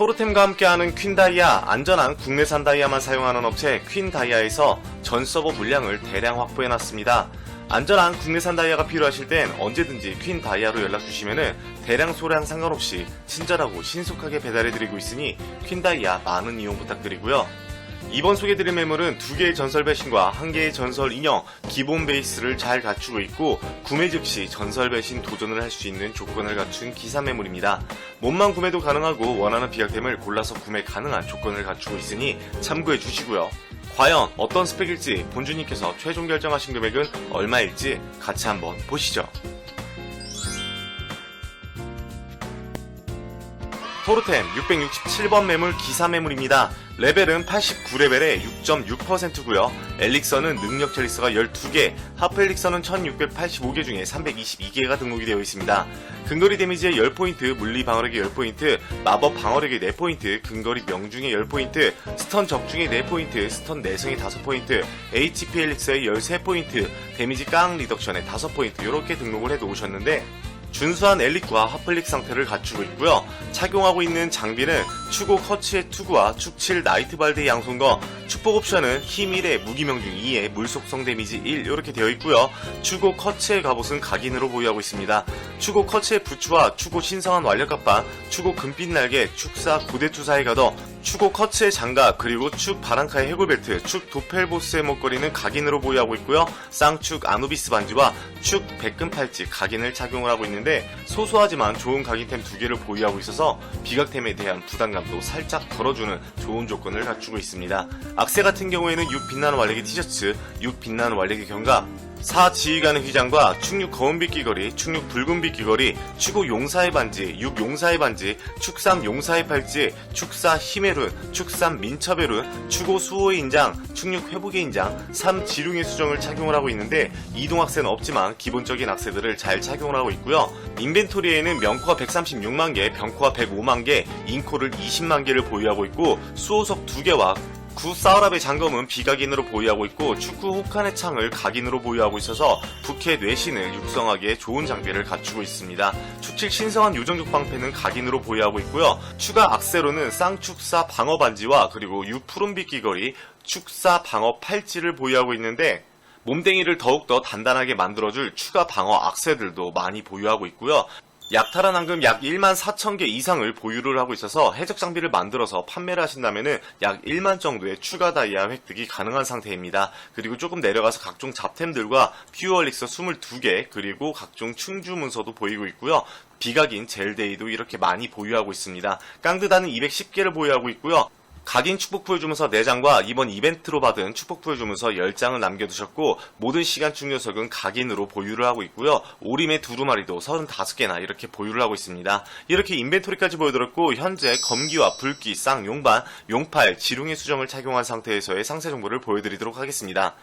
토르템과 함께하는 퀸다이아 안전한 국내산 다이아만 사용하는 업체 퀸다이아에서 전 서버 물량을 대량 확보해놨습니다. 안전한 국내산 다이아가 필요하실 땐 언제든지 퀸 다이아로 연락주시면 대량 소량 상관없이 친절하고 신속하게 배달해드리고 있으니 퀸 다이아 많은 이용 부탁드리고요. 이번 소개드릴 매물은 두 개의 전설 배신과 한 개의 전설 인형 기본 베이스를 잘 갖추고 있고 구매 즉시 전설 배신 도전을 할 수 있는 조건을 갖춘 기사 매물입니다. 몸만 구매도 가능하고 원하는 비약템을 골라서 구매 가능한 조건을 갖추고 있으니 참고해 주시고요. 과연 어떤 스펙일지 본주님께서 최종 결정하신 금액은 얼마일지 같이 한번 보시죠. 토르템 667번 매물 기사 매물입니다. 레벨은 89레벨에 6.6%고요. 엘릭서는 능력 첼릭서가 12개, 하프 엘릭서는 1685개 중에 322개가 등록이 되어 있습니다. 근거리 데미지의 10포인트, 물리 방어력의 10포인트, 마법 방어력의 4포인트, 근거리 명중의 10포인트, 스턴 적중의 4포인트, 스턴 내성의 5포인트, HP 엘릭서의 13포인트, 데미지 깡 리덕션의 5포인트 이렇게 등록을 해 놓으셨는데 준수한 엘릭과 하플릭 상태를 갖추고 있고요. 착용하고 있는 장비는 추고 커츠의 투구와 축7 나이트발드의 양손거, 축복 옵션은 힘 1에 무기명 중 2에 물속성 데미지 1 이렇게 되어 있고요. 추고 커츠의 갑옷은 각인으로 보유하고 있습니다. 추고 커츠의 부츠와 추고 신성한 완력갑바, 추고 금빛 날개, 축사 고대투사의 가더, 추고 커츠의 장갑, 그리고 축 바랑카의 해골벨트, 축 도펠보스의 목걸이는 각인으로 보유하고 있고요. 쌍축 아누비스 반지와 축 백금 팔찌 각인을 착용을 하고 있는데 소소하지만 좋은 각인템 두 개를 보유하고 있어서 비각템에 대한 부담감 도 살짝 덜어주는 좋은 조건을 갖추고 있습니다. 악세 같은 경우에는 6 빛나는 완력의 티셔츠, 6 빛나는 완력의 견갑, 4 지휘관의 휘장과 축6 거운빛 귀걸이, 축6 붉은빛 귀걸이, 축5 용사의 반지, 6 용사의 반지, 축3 용사의 팔찌, 축4 힘의 룬, 축3 민첩의 룬, 축5 수호의 인장, 축6 회복의 인장, 3 지룡의 수정을 착용을 하고 있는데 이동 악세는 없지만 기본적인 악세들을 잘 착용을 하고 있고요. 인벤토리에는 명코가 136만 개, 병코가 105만 개, 인코를 20만 개를 보유하고 있고 수호석 2개와 구 사우랍의 장검은 비각인으로 보유하고 있고 축구 혹한의 창을 각인으로 보유하고 있어서 부캐 뇌신을 육성하기에 좋은 장비를 갖추고 있습니다. 축칠 신성한 요정족 방패는 각인으로 보유하고 있고요. 추가 악세로는 쌍축사 방어 반지와 그리고 유푸른빛 귀걸이, 축사 방어 팔찌를 보유하고 있는데 몸댕이를 더욱더 단단하게 만들어줄 추가 방어 악세들도 많이 보유하고 있고요. 약탈한 황금 약 1만 4천 개 이상을 보유를 하고 있어서 해적 장비를 만들어서 판매를 하신다면은 약 1만 정도의 추가 다이아 획득이 가능한 상태입니다. 그리고 조금 내려가서 각종 잡템들과 퓨어 엘릭서 22개 그리고 각종 충주 문서도 보이고 있고요. 비각인 젤데이도 이렇게 많이 보유하고 있습니다. 깡드다는 210개를 보유하고 있고요. 각인 축복 부여주문서 4장과 이번 이벤트로 받은 축복 부여주문서 10장을 남겨두셨고 모든 시간축 녀석은 각인으로 보유를 하고 있고요. 오림의 두루마리도 35개나 이렇게 보유를 하고 있습니다. 이렇게 인벤토리까지 보여드렸고 현재 검기와 불기, 쌍, 용반, 용팔, 지룡의 수정을 착용한 상태에서의 상세 정보를 보여드리도록 하겠습니다.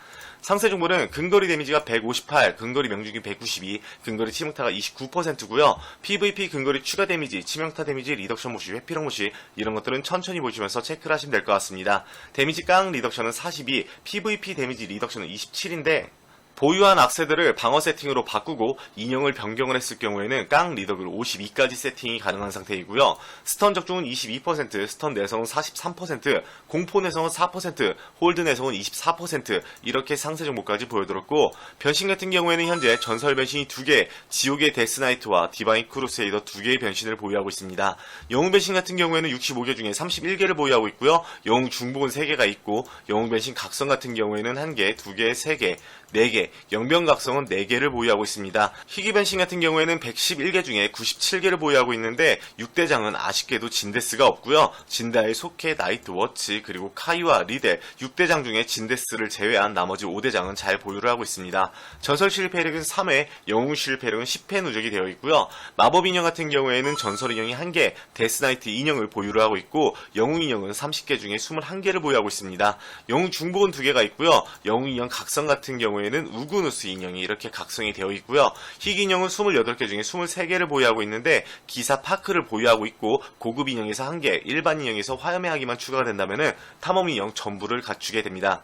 상세 정보는 근거리 데미지가 158, 근거리 명중이 192, 근거리 치명타가 29%고요. PVP 근거리 추가 데미지, 치명타 데미지, 리덕션 모시, 회피력 모시 이런 것들은 천천히 보시면서 체크를 하시면 될 것 같습니다. 데미지 깡 리덕션은 42, PVP 데미지 리덕션은 27인데 보유한 악세들을 방어 세팅으로 바꾸고 인형을 변경을 했을 경우에는 깡 리덕을 52까지 세팅이 가능한 상태이고요. 스턴 적중은 22%, 스턴 내성은 43%, 공포 내성은 4%, 홀드 내성은 24% 이렇게 상세 정보까지 보여드렸고 변신 같은 경우에는 현재 전설 변신이 2개, 지옥의 데스나이트와 디바인 크루세이더 2개의 변신을 보유하고 있습니다. 영웅 변신 같은 경우에는 65개 중에 31개를 보유하고 있고요. 영웅 중복은 3개가 있고 영웅 변신 각성 같은 경우에는 1개, 2개, 3개, 4개, 영변각성은 4개를 보유하고 있습니다. 희귀 변신 같은 경우에는 111개 중에 97개를 보유하고 있는데 6대장은 아쉽게도 진데스가 없고요. 진다의 속해, 나이트 워치, 그리고 카이와 리델 6대장 중에 진데스를 제외한 나머지 5대장은 잘 보유를 하고 있습니다. 전설 실패력은 3회, 영웅 실패력은 10회 누적이 되어 있고요. 마법 인형 같은 경우에는 전설 인형이 1개, 데스나이트 인형을 보유를 하고 있고 영웅 인형은 30개 중에 21개를 보유하고 있습니다. 영웅 중복은 2개가 있고요. 영웅 인형 각성 같은 경우 에는 우구누스 인형이 이렇게 각성이 되어 있고요. 희귀 인형은 28개 중에 23개를 보유하고 있는데 기사 파크를 보유하고 있고 고급 인형에서 1개, 일반 인형에서 화염의 하기만 추가가 된다면은 탐험 인형 전부를 갖추게 됩니다.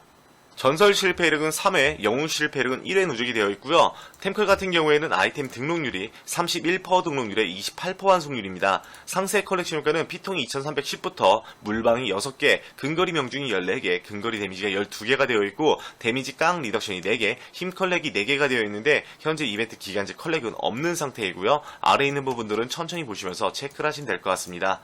전설 실패 이력은 3회, 영웅 실패 이력은 1회 누적이 되어 있고요. 템클 같은 경우에는 아이템 등록률이 31% 등록률에 28% 완성률입니다. 상세 컬렉션 효과는 피통이 2310부터 물방이 6개, 근거리 명중이 14개, 근거리 데미지가 12개가 되어 있고 데미지 깡 리덕션이 4개, 힘 컬렉이 4개가 되어 있는데 현재 이벤트 기간제 컬렉은 없는 상태이고요. 아래에 있는 부분들은 천천히 보시면서 체크를 하시면 될 것 같습니다.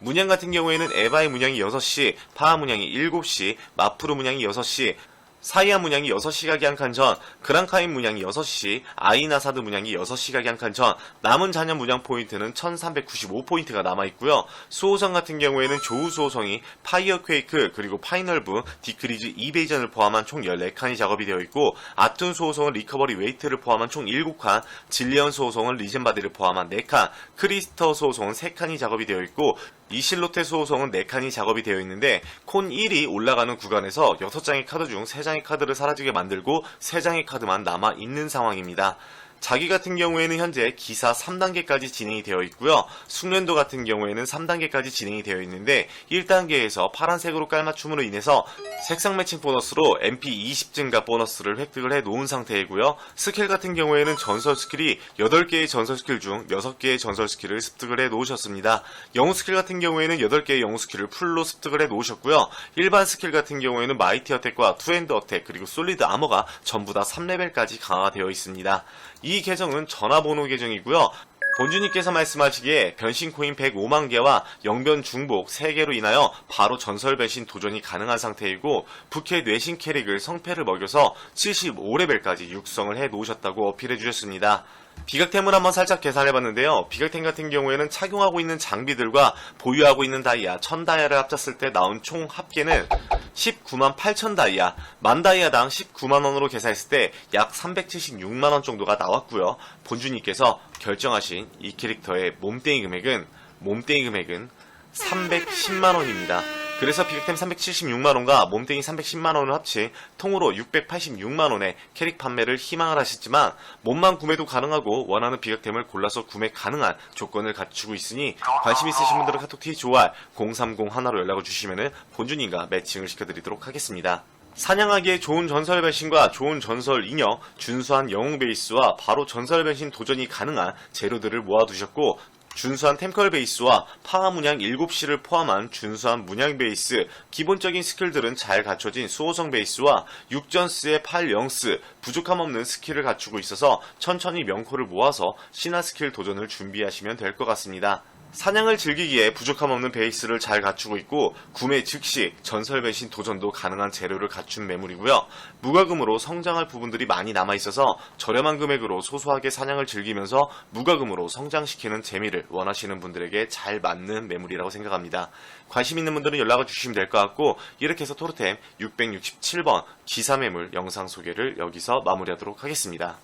문양 같은 경우에는 에바의 문양이 6시, 파하 문양이 7시, 마프루 문양이 6시, 사이아 문양이 6시 가기 한칸 전, 그랑카인 문양이 6시, 아이나사드 문양이 6시 가기 한칸 전, 남은 잔여 문양 포인트는 1395포인트가 남아있고요. 수호성 같은 경우에는 조우 수호성이 파이어 퀘이크, 그리고 파이널브, 디크리즈 이베이전을 포함한 총 14칸이 작업이 되어 있고, 아툰 수호성은 리커버리 웨이트를 포함한 총 7칸, 질리언 수호성은 리젠바디를 포함한 4칸, 크리스터 수호성은 3칸이 작업이 되어 있고, 이실로테 수호성은 4칸이 작업이 되어 있는데 콘 1이 올라가는 구간에서 6장의 카드 중 3장 의 카드를 사라지게 만들고 3장의 카드만 남아 있는 상황입니다. 자기 같은 경우에는 현재 기사 3단계까지 진행이 되어 있고요. 숙련도 같은 경우에는 3단계까지 진행이 되어 있는데 1단계에서 파란색으로 깔맞춤으로 인해서 색상 매칭 보너스로 MP 20 증가 보너스를 획득을 해 놓은 상태이고요. 스킬 같은 경우에는 전설 스킬이 8개의 전설 스킬 중 6개의 전설 스킬을 습득을 해 놓으셨습니다. 영웅 스킬 같은 경우에는 8개의 영웅 스킬을 풀로 습득을 해 놓으셨고요. 일반 스킬 같은 경우에는 마이티 어택과 투핸드 어택 그리고 솔리드 아머가 전부 다 3레벨까지 강화가 되어 있습니다. 이 계정은 전화번호 계정이고요. 본주님께서 말씀하시기에 변신 코인 105만 개와 영변 중복 3개로 인하여 바로 전설 변신 도전이 가능한 상태이고 부캐 뇌신 캐릭을 성패를 먹여서 75레벨까지 육성을 해 놓으셨다고 어필해 주셨습니다. 비각템을 한번 살짝 계산해봤는데요. 비각템 같은 경우에는 착용하고 있는 장비들과 보유하고 있는 다이아 1000다이아를 합쳤을 때 나온 총 합계는 19만 8천 다이아, 만 다이아당 19만 원으로 계산했을 때 약 376만 원 정도가 나왔고요. 본주님께서 결정하신 이 캐릭터의 몸땡이 금액은 몸땡이 금액은 310만 원입니다. 그래서 비격템 376만원과 몸땡이 310만원을 합친 통으로 686만원의 캐릭 판매를 희망을 하셨지만 몸만 구매도 가능하고 원하는 비격템을 골라서 구매 가능한 조건을 갖추고 있으니 관심 있으신 분들은 카톡티 좋아요 030 하나로 연락을 주시면 본주님과 매칭을 시켜드리도록 하겠습니다. 사냥하기에 좋은 전설 변신과 좋은 전설 인형, 준수한 영웅 베이스와 바로 전설 변신 도전이 가능한 재료들을 모아두셨고 준수한 템컬 베이스와 파워 문양 7시를 포함한 준수한 문양 베이스, 기본적인 스킬들은 잘 갖춰진 수호성 베이스와 6전스의 8영스, 부족함 없는 스킬을 갖추고 있어서 천천히 명코를 모아서 신화 스킬 도전을 준비하시면 될 것 같습니다. 사냥을 즐기기에 부족함 없는 베이스를 잘 갖추고 있고 구매 즉시 전설 변신 도전도 가능한 재료를 갖춘 매물이고요. 무과금으로 성장할 부분들이 많이 남아 있어서 저렴한 금액으로 소소하게 사냥을 즐기면서 무과금으로 성장시키는 재미를 원하시는 분들에게 잘 맞는 매물이라고 생각합니다. 관심 있는 분들은 연락을 주시면 될 것 같고 이렇게 해서 토르템 667번 기사 매물 영상 소개를 여기서 마무리하도록 하겠습니다.